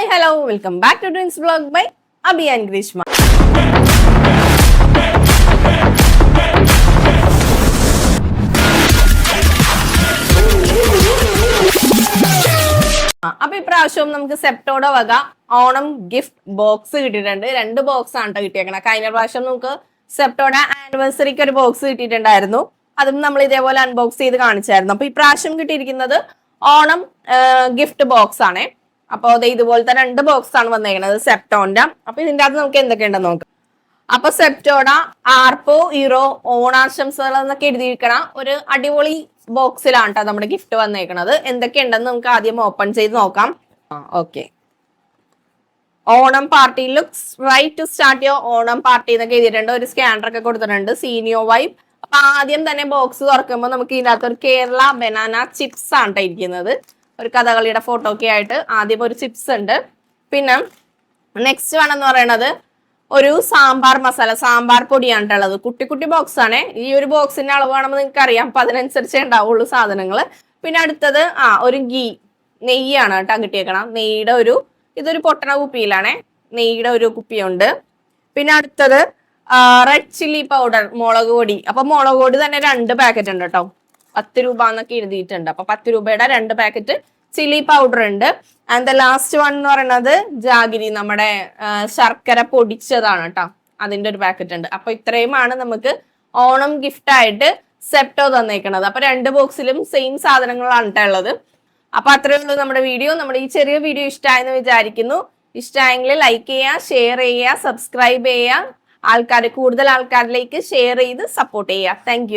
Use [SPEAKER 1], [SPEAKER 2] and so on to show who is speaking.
[SPEAKER 1] Hi hello welcome back to dreams blog by Abiyan Grishma ആ, അപ്പൊ ഇപ്രാവശ്യവും നമുക്ക് സെപ്റ്റോടെ വക ഓണം ഗിഫ്റ്റ് ബോക്സ് കിട്ടിയിട്ടുണ്ട്. രണ്ട് ബോക്സ് ആണ് കേട്ടോ കിട്ടിയേക്കണം. കഴിഞ്ഞ പ്രാവശ്യം നമുക്ക് സെപ്റ്റോടെ ആനിവേഴ്സറിക്ക് ഒരു ബോക്സ് കിട്ടിയിട്ടുണ്ടായിരുന്നു. അതും നമ്മൾ ഇതേപോലെ അൺബോക്സ് ചെയ്ത് കാണിച്ചായിരുന്നു. അപ്പൊ ഇപ്രാവശ്യം കിട്ടിയിരിക്കുന്നത് ഓണം ഗിഫ്റ്റ് ബോക്സ് ആണേ. അപ്പോൾ ദേ ഇതുപോലത്തെ രണ്ട് ബോക്സ് ആണ് വന്നേക്കുന്നത് സെപ്റ്റോന്റെ. അപ്പൊ ഇതിന്റെ അകത്ത് നമുക്ക് എന്തൊക്കെയുണ്ടെന്ന് നോക്കാം. അപ്പൊ സെപ്റ്റോഡ ആർപ്പോ ഈറോ ഓണാശംസകൾ എന്നൊക്കെ എഴുതിയിരിക്കണ ഒരു അടിപൊളി ബോക്സിലാണ് കേട്ടോ നമ്മുടെ ഗിഫ്റ്റ് വന്നേക്കുന്നത് എന്തൊക്കെയുണ്ടെന്ന് നമുക്ക് ആദ്യം ഓപ്പൺ ചെയ്ത് നോക്കാം. Okay Onam party looks right to start yo Onam party എന്നൊക്കെ എഴുതിയിട്ടുണ്ട്. ഒരു സ്കാനർ ഒക്കെ കൊടുത്തിട്ടുണ്ട് സീനിയോ വൈബ് അപ്പൊ ആദ്യം തന്നെ ബോക്സ് തുറക്കുമ്പോൾ നമുക്ക് ഇതിനകത്ത് ഒരു കേരള ബനാന ചിപ്സ് ആണ് ഇരിക്കുന്നത്. ഒരു കഥകളിയുടെ ഫോട്ടോ ഒക്കെ ആയിട്ട് ആദ്യം ഒരു ചിപ്സ് ഉണ്ട്. പിന്നെ നെക്സ്റ്റ് വൺ എന്ന് പറയുന്നത് ഒരു സാമ്പാർ മസാല സാമ്പാർ പൊടിയാണ് ഉള്ളത്. കുട്ടി കുട്ടി ബോക്സ് ആണ്. ഈ ഒരു ബോക്സിന്റെ അളവ് വേണമെന്ന് നിങ്ങൾക്ക് അറിയാം അപ്പൊ അതിനനുസരിച്ചേ ഉണ്ടാവുള്ളൂ സാധനങ്ങൾ പിന്നെ അടുത്തത് ആ ഒരു ഗീ നെയ്യാണ് കേട്ടോ കിട്ടിയേക്കണം നെയ്യുടെ ഒരു ഇതൊരു പൊട്ടണ കുപ്പിയിലാണേ. നെയ്യുടെ ഒരു കുപ്പിയുണ്ട്. പിന്നെ അടുത്തത് റെഡ് ചില്ലി പൗഡർ മുളക് പൊടി. അപ്പൊ മുളക് പൊടി തന്നെ രണ്ട് പാക്കറ്റ് ഉണ്ട് കേട്ടോ. പത്ത് രൂപ എന്നൊക്കെ എഴുതിയിട്ടുണ്ട്. അപ്പൊ പത്ത് രൂപയുടെ രണ്ട് പാക്കറ്റ് ചില്ലി പൗഡർ ഉണ്ട്. ആൻഡ് ദ ലാസ്റ്റ് വൺ എന്ന് പറയുന്നത് ജാഗിരി നമ്മുടെ ശർക്കര പൊടിച്ചതാണ് കേട്ടോ അതിന്റെ ഒരു പാക്കറ്റ് ഉണ്ട്. അപ്പൊ ഇത്രയുമാണ് നമുക്ക് ഓണം ഗിഫ്റ്റ് ആയിട്ട് സെപ്റ്റോ തന്നേക്കണത്. അപ്പൊ രണ്ട് ബോക്സിലും സെയിം സാധനങ്ങളാണ് കേട്ടോ ഉള്ളത്. അപ്പൊ അത്രയേ ഉള്ളൂ നമ്മുടെ വീഡിയോ. നമ്മുടെ ഈ ചെറിയ വീഡിയോ ഇഷ്ടമായെന്ന് വിചാരിക്കുന്നു. ഇഷ്ടമായെങ്കിൽ ലൈക്ക് ചെയ്യുക ഷെയർ ചെയ്യുക സബ്സ്ക്രൈബ് ചെയ്യുക. ആൾക്കാർ കൂടുതൽ ആൾക്കാരിലേക്ക് ഷെയർ ചെയ്ത് സപ്പോർട്ട് ചെയ്യുക. താങ്ക്